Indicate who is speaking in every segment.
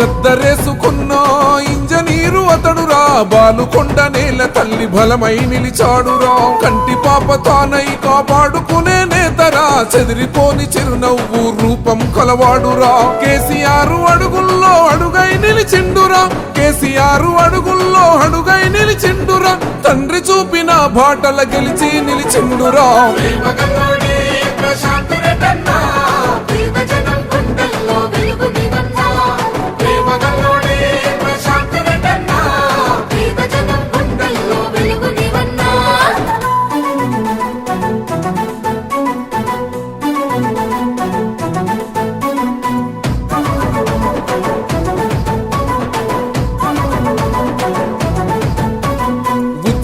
Speaker 1: గద్దరేసుకున్న engineer అతడురా. Balkonda నేల తల్లి బలమై నిలిచాడురా. కంటి పాప తానై కాపాడుకునే నేతరా. చెదిరిపోని చిరునవ్వు రూపం కలవాడురా. కేసీఆర్ అడుగుల్లో అడుగై నిలిచిండురా. కేసీఆర్ అడుగుల్లో అడుగై నిలిచిండురా. తండ్రి చూపిన బాటల గెలిచి నిలిచిండురా.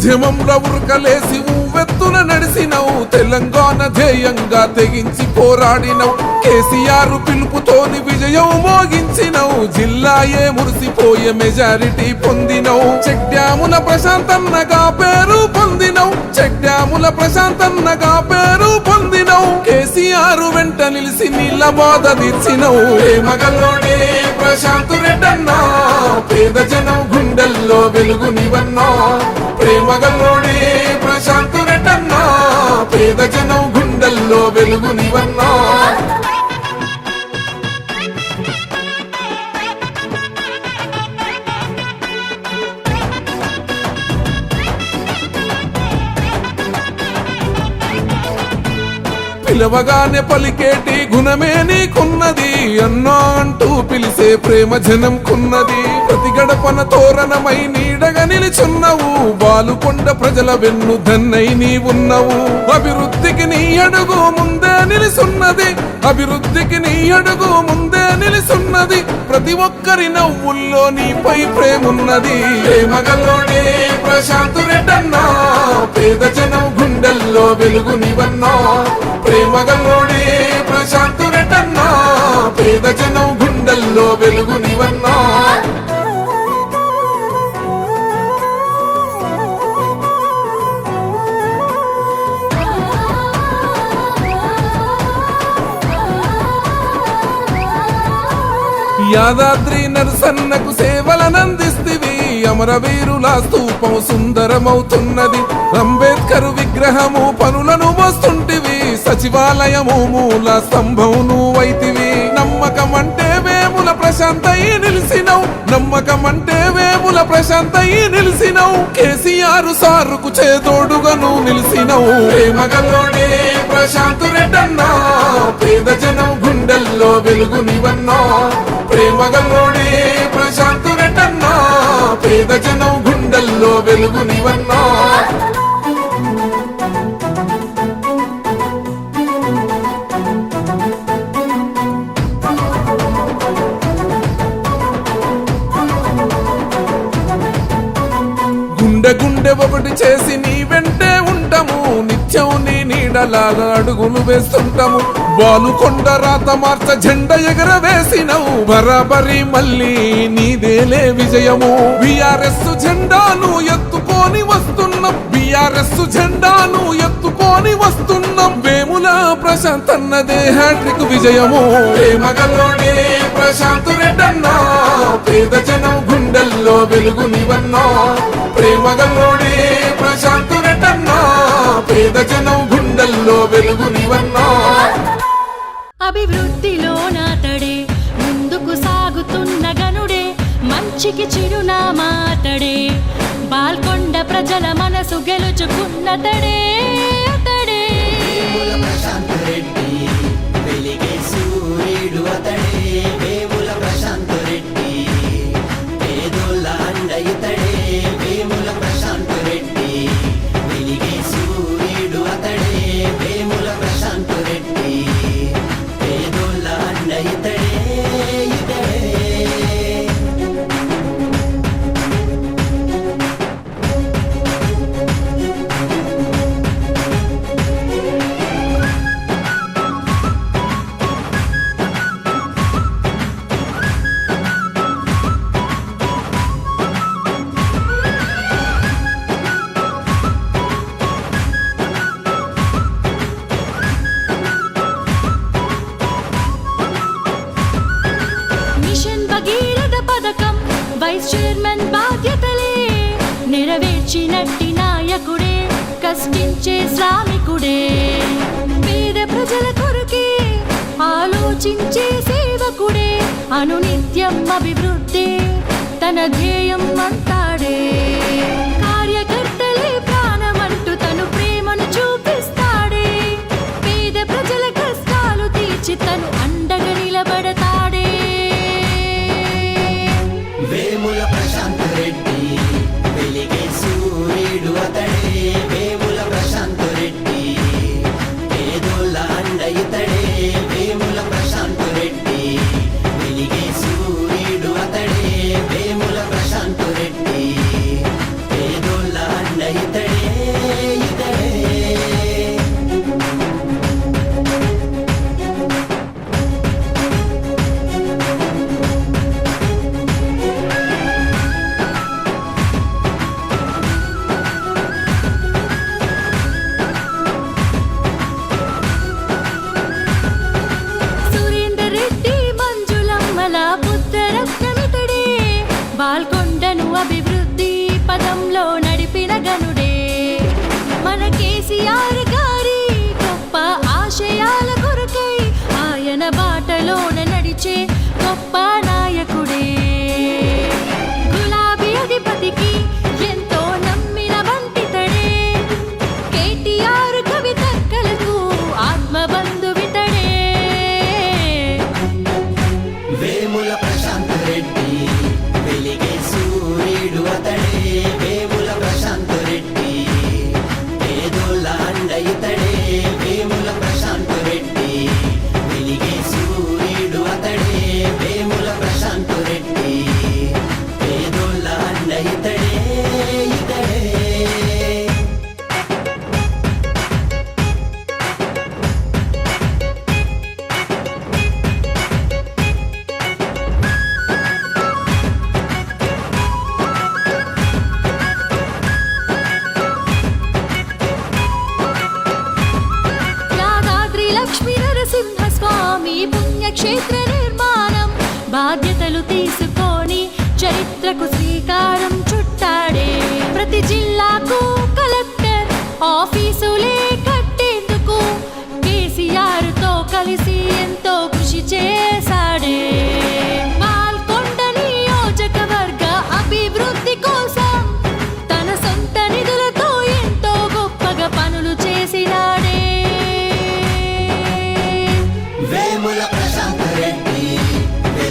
Speaker 1: ఉద్యమంలో ఉరకలేసి ఉవ్వెత్తున నడిసినవు తెలంగాణ ధ్యేయంగా తెగించి పోరాడినవు. కేసీఆర్ పిలుపుతోని విజయం మోగించినవు జిల్లాయే మురిసిపోయే మెజారిటీ పొందినవు. చెక్ డ్యాముల ప్రశాంతన్నగా పేరు పొందినవు చెక్ డ్యాముల ప్రశాంతన్నగా పేరు పొందినవు. కేసీఆర్ వెంట నిలిసి నీళ్ళ బాధ తీర్చినవు. మగల్లోనే ప్రశాంత్ రెడ్డన్నా పేద జనం గుండెల్లో వెలుగునివన్నా ప్రేమగల్లోనే పేద జనం గుండెల్లో వెలుగునివన్నా పిలవగానే పలికేటి గుణమే నీకున్నది. అన్నా అంటూ పిలిసే ప్రేమ జనం కున్నది. ప్రతి గడపన తోరణమై నీడగా నిలుచున్నవు. బాలుకొండ ప్రజల వెన్ను దన్నై నీవున్నవు. అభివృద్ధికి నీ అడుగు ముందే నిలుసున్నది. అభివృద్ధికి నీ అడుగు ముందే నిలుసున్నది. ప్రతి ఒక్కరి నవ్వుల్లో నీపై ప్రేమున్నది. ప్రేమగల్లోనే ప్రశాంత్ పేద జనం గుండెల్లో వెలుగునివన్నా ప్రేమ ప్రేమగల్లోనే ప్రశాంతుడటన్నా పేద జనం గుండెల్లో వెలుగు నివన్నా యాదాద్రి నరసన్నకు సేవలనందిస్తివి అమరవీరుల స్తూపం సుందరమవుతున్నది. అంబేద్కర్ విగ్రహము పనులను మోస్తుంటివి సచివాలయము మూల స్తంభం నువ్వైతివి నమ్మకం అంటే వేముల ప్రశాంతయి నిలిసినవు. నమ్మకం అంటే వేముల ప్రశాంతయి నిలిసినవు. కేసీఆర్ సారుకు చేదోడుగా నువ్వు నిలిసినవు. ప్రేమగలోనే ప్రశాంత్ రెడ్డన్నా పేద జనం గుండెల్లో వెలుగునివన్నా. ప్రేమగలోనే ప్రేమగల్లోనే ప్రశాంత్ రెడ్డన్నా పేద జనం గుండెల్లో వెలుగునివన్నా. గుండె ఒకటి చేసి నీ వెంటే ఉంటాము. నిత్యం నీ నీడలాగా అడుగులు వేస్తుంటాము. బాలుకొండ రాత మార్చ జెండ ఎగర వేసినవు బరాబరి మళ్ళీ నీదేలే విజయము. బిఆర్ఎస్ జెండాను ఎత్తుకొని వస్తున్నాం. బిఆర్ఎస్ జెండాను ఎత్తుకొని వస్తున్నాం. వేముల ప్రశాంత్ అన్నదే హ్యాట్రిక్ విజయము. ప్రేమగల్లోనే ప్రశాంత్ రెడ్డన్నా. పేద జనం గుండెల్లో వెలుగు ప్రేమగల్లోడే ప్రశాంతుడటన్నా ప్రశాంత్ పేద జనం గుండెల్లో వెలుగునివన్నా.
Speaker 2: అభివృద్ధిలో నాతడే ముందుకు సాగుతున్న గనుడే మంచికి చిరునామాతడే బాల్కొండ ప్రజల మనసు గెలుచుకున్నతడే అతడే. వైస్ చైర్మన్ బాధ్యతలే నెరవేర్చినట్టి నాయకుడే కష్టించే శ్రామికుడే. పేద ప్రజల కొరకే ఆలోచించే సేవకుడే అనునిత్యం అభివృద్ధి తన ధ్యేయం అంటాడే కార్యకర్తలే ప్రాణమంటూ తను ప్రేమను చూపిస్తాడే. పేద ప్రజల కష్టాలు తీర్చి తను Valley.